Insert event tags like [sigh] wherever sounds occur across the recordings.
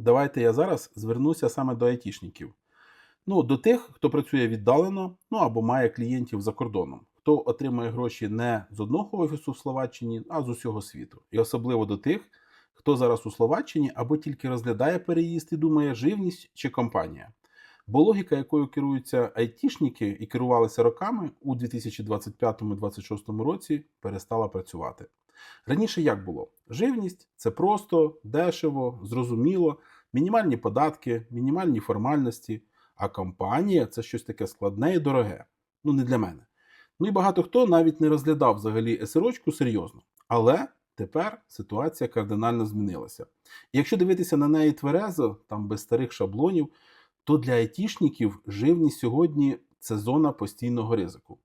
Давайте я зараз звернуся саме до айтішників. Ну, до тих, хто працює віддалено, ну або має клієнтів за кордоном, хто отримує гроші не з одного офісу в Словаччині, а з усього світу. І особливо до тих, хто зараз у Словаччині або тільки розглядає переїзд і думає, живність чи компанія. Бо логіка, якою керуються айтішники і керувалися роками у 2025-2026 році, перестала працювати. Раніше як було? Живність це просто, дешево, зрозуміло, мінімальні податки, мінімальні формальності, а компанія це щось таке складне і дороге. Ну, не для мене. Ну і багато хто навіть не розглядав взагалі СРОчку серйозно. Але тепер ситуація кардинально змінилася. І якщо дивитися на неї тверезо, там без старих шаблонів, то для айтішників живність сьогодні це зона постійного ризику.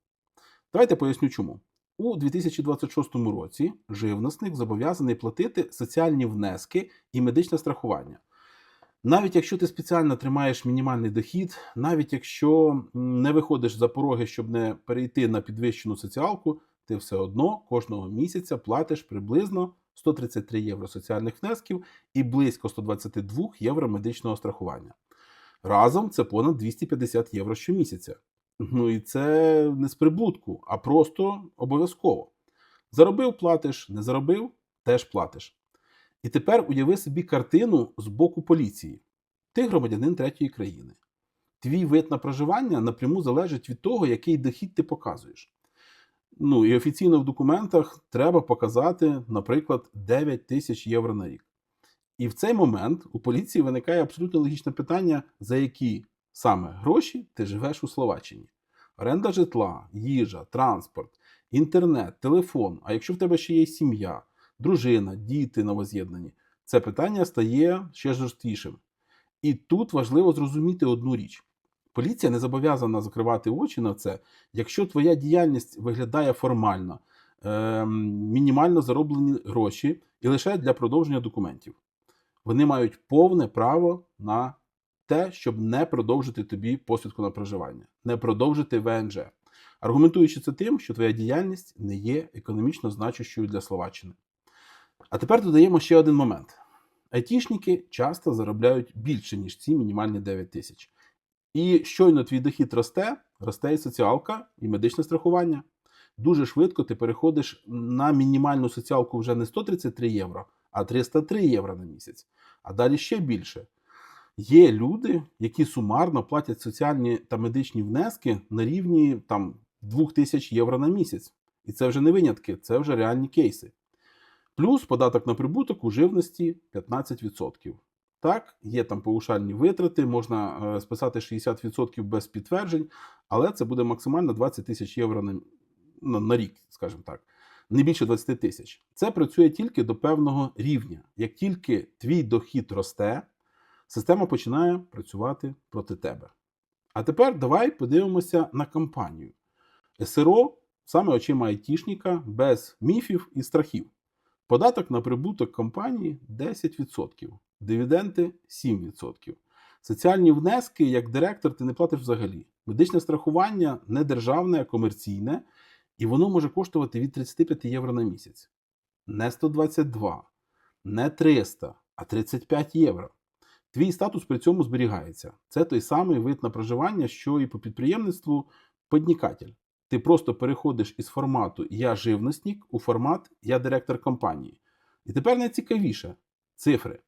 Давайте поясню чому. У 2026 році живностник зобов'язаний платити соціальні внески і медичне страхування. Навіть якщо ти спеціально тримаєш мінімальний дохід, навіть якщо не виходиш за пороги, щоб не перейти на підвищену соціалку, ти все одно кожного місяця платиш приблизно 133 євро соціальних внесків і близько 122 євро медичного страхування. Разом це понад 250 євро щомісяця. Ну і це не з прибутку, а просто обов'язково. Заробив платиш, не заробив теж платиш. І тепер уяви собі картину з боку поліції. Ти громадянин третьої країни. Твій вид на проживання напряму залежить від того, який дохід ти показуєш. Ну і офіційно в документах треба показати, наприклад, 9 тисяч євро на рік. І в цей момент у поліції виникає абсолютно логічне питання, за які саме гроші ти живеш у Словаччині. Оренда житла, їжа, транспорт, інтернет, телефон. А якщо в тебе ще є сім'я, дружина, діти новоз'єднані, це питання стає ще жорсткішим. І тут важливо зрозуміти одну річ: поліція не зобов'язана закривати очі на це, якщо твоя діяльність виглядає формально, е, мінімально зароблені гроші і лише для продовження документів. Вони мають повне право на те, щоб не продовжити тобі посвідку на проживання, не продовжити ВНЖ, аргументуючи це тим, що твоя діяльність не є економічно значущою для Словаччини. А тепер додаємо ще один момент: айтішники часто заробляють більше, ніж ці мінімальні 9 тисяч. І щойно твій дохід росте, росте і соціалка, і медичне страхування. Дуже швидко ти переходиш на мінімальну соціалку вже не 133 євро, а 303 євро на місяць. А далі ще більше. Є люди, які сумарно платять соціальні та медичні внески на рівні там 2000 євро на місяць. І це вже не винятки, це вже реальні кейси. Плюс податок на прибуток у живності 15%. Так, є там повишальні витрати, можна е, списати 60% без підтверджень, але це буде максимально 20 тисяч євро на, на, на рік, скажімо так. Не більше 20 тисяч. Це працює тільки до певного рівня. Як тільки твій дохід росте, система починає працювати проти тебе. А тепер давай подивимося на компанію. СРО саме очима айтішника без міфів і страхів. Податок на прибуток компанії 10%, дивіденди 7%. Соціальні внески, як директор, ти не платиш взагалі. Медичне страхування не державне, а комерційне, і воно може коштувати від 35 євро на місяць. Не 122, не 300, а 35 євро. Твій статус при цьому зберігається. Це той самий вид на проживання, що і по підприємництву поднікатель. Ти просто переходиш із формату Я живностник у формат Я директор компанії. І тепер найцікавіше цифри.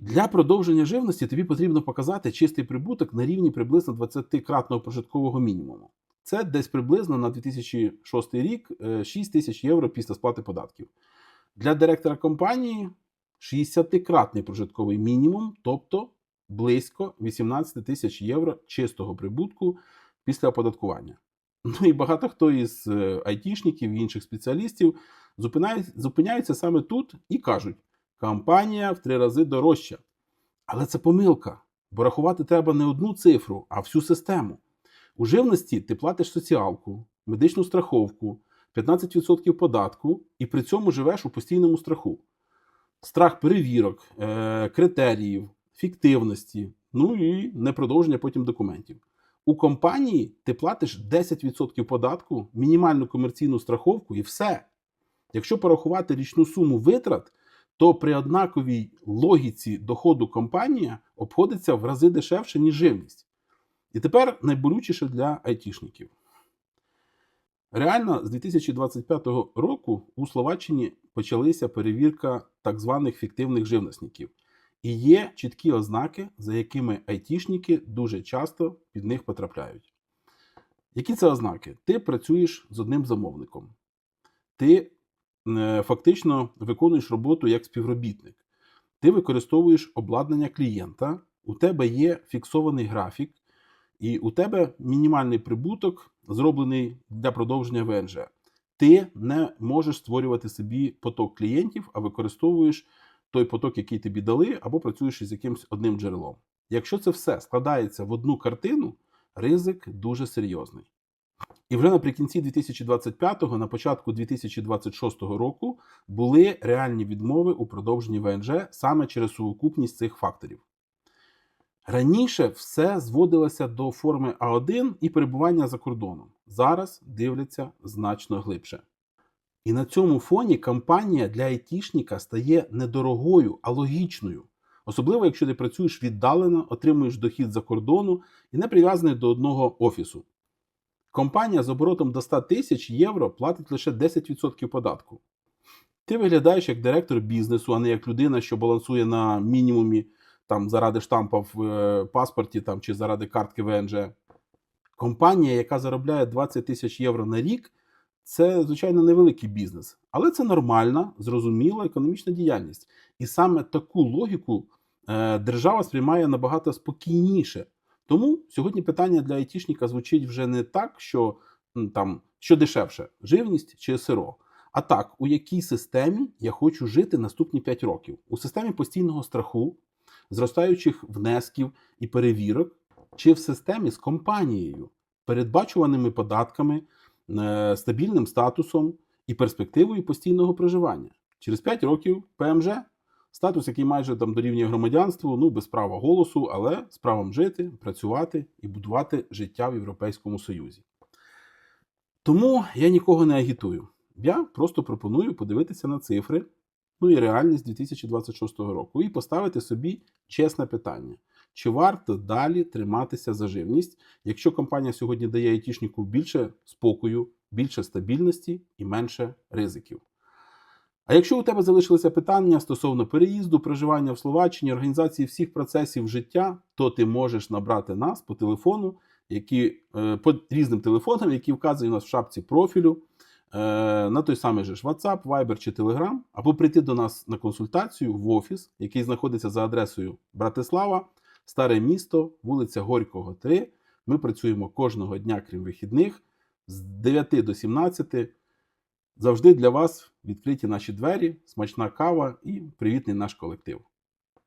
Для продовження живності тобі потрібно показати чистий прибуток на рівні приблизно 20-кратного прожиткового мінімуму. Це десь приблизно на 2006 рік е, 6 тисяч євро після сплати податків. Для директора компанії 60-кратний прожитковий мінімум, тобто близько 18 тисяч євро чистого прибутку після оподаткування. [laughs] Ну і багато хто із е, айтішників і інших спеціалістів зупиняють, зупиняються саме тут і кажуть, компанія в три рази дорожча. Але це помилка, бо рахувати треба не одну цифру, а всю систему. У живності ти платиш соціалку, медичну страховку, 15% податку і при цьому живеш у постійному страху. Страх перевірок, е, критеріїв, фіктивності, ну і непродовження потім документів. У компанії ти платиш 10% податку, мінімальну комерційну страховку і все. Якщо порахувати річну суму витрат, то при однаковій логіці доходу компанія обходиться в рази дешевше, ніж живність. І тепер найболючіше для айтішників. Реально, з 2025 року у Словаччині почалася перевірка так званих фіктивних живносників. І є чіткі ознаки, за якими айтішники дуже часто під них потрапляють. Які це ознаки? Ти працюєш з одним замовником, ти е, фактично виконуєш роботу як співробітник, ти використовуєш обладнання клієнта, у тебе є фіксований графік, і у тебе мінімальний прибуток, зроблений для продовження ВНЖ. Ти не можеш створювати собі поток клієнтів, а використовуєш той поток, який тобі дали, або працюєш із якимось одним джерелом. Якщо це все складається в одну картину, ризик дуже серйозний. І вже наприкінці 2025-го, на початку 2026 року, були реальні відмови у продовженні ВНЖ саме через сукупність цих факторів. Раніше все зводилося до форми А1 і перебування за кордоном. Зараз дивляться значно глибше. І на цьому фоні кампанія для айтішника стає недорогою, а логічною. Особливо, якщо ти працюєш віддалено, отримуєш дохід за кордону і не прив'язаний до одного офісу. Компанія з оборотом до 100 тисяч євро платить лише 10% податку. Ти виглядаєш як директор бізнесу, а не як людина, що балансує на мінімумі там, заради штампа в е, паспорті там, чи заради картки ВНЖ. Компанія, яка заробляє 20 тисяч євро на рік, це, звичайно, невеликий бізнес, але це нормальна, зрозуміла економічна діяльність. І саме таку логіку е, держава сприймає набагато спокійніше. Тому сьогодні питання для айтішника звучить вже не так, що там що дешевше, живність чи СРО. А так, у якій системі я хочу жити наступні 5 років? У системі постійного страху, зростаючих внесків і перевірок, чи в системі з компанією, передбачуваними податками, е, стабільним статусом і перспективою постійного проживання. Через 5 років ПМЖ статус, який майже там дорівнює громадянству, ну без права голосу, але з правом жити, працювати і будувати життя в Європейському Союзі. Тому я нікого не агітую. Я просто пропоную подивитися на цифри, ну і реальність 2026 року, і поставити собі чесне питання: чи варто далі триматися за живність, якщо компанія сьогодні дає айтішнику більше спокою, більше стабільності і менше ризиків? А якщо у тебе залишилися питання стосовно переїзду, проживання в Словаччині, організації всіх процесів життя, то ти можеш набрати нас по телефону, які, е, по різним телефонам, які вказані у нас в шапці профілю, на той самий же ж WhatsApp, Viber чи Telegram, або прийти до нас на консультацію в офіс, який знаходиться за адресою Братислава, Старе місто, вулиця Горького, 3. Ми працюємо кожного дня, крім вихідних, з 9 до 17. Завжди для вас відкриті наші двері, смачна кава і привітний наш колектив.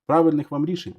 Правильних вам рішень!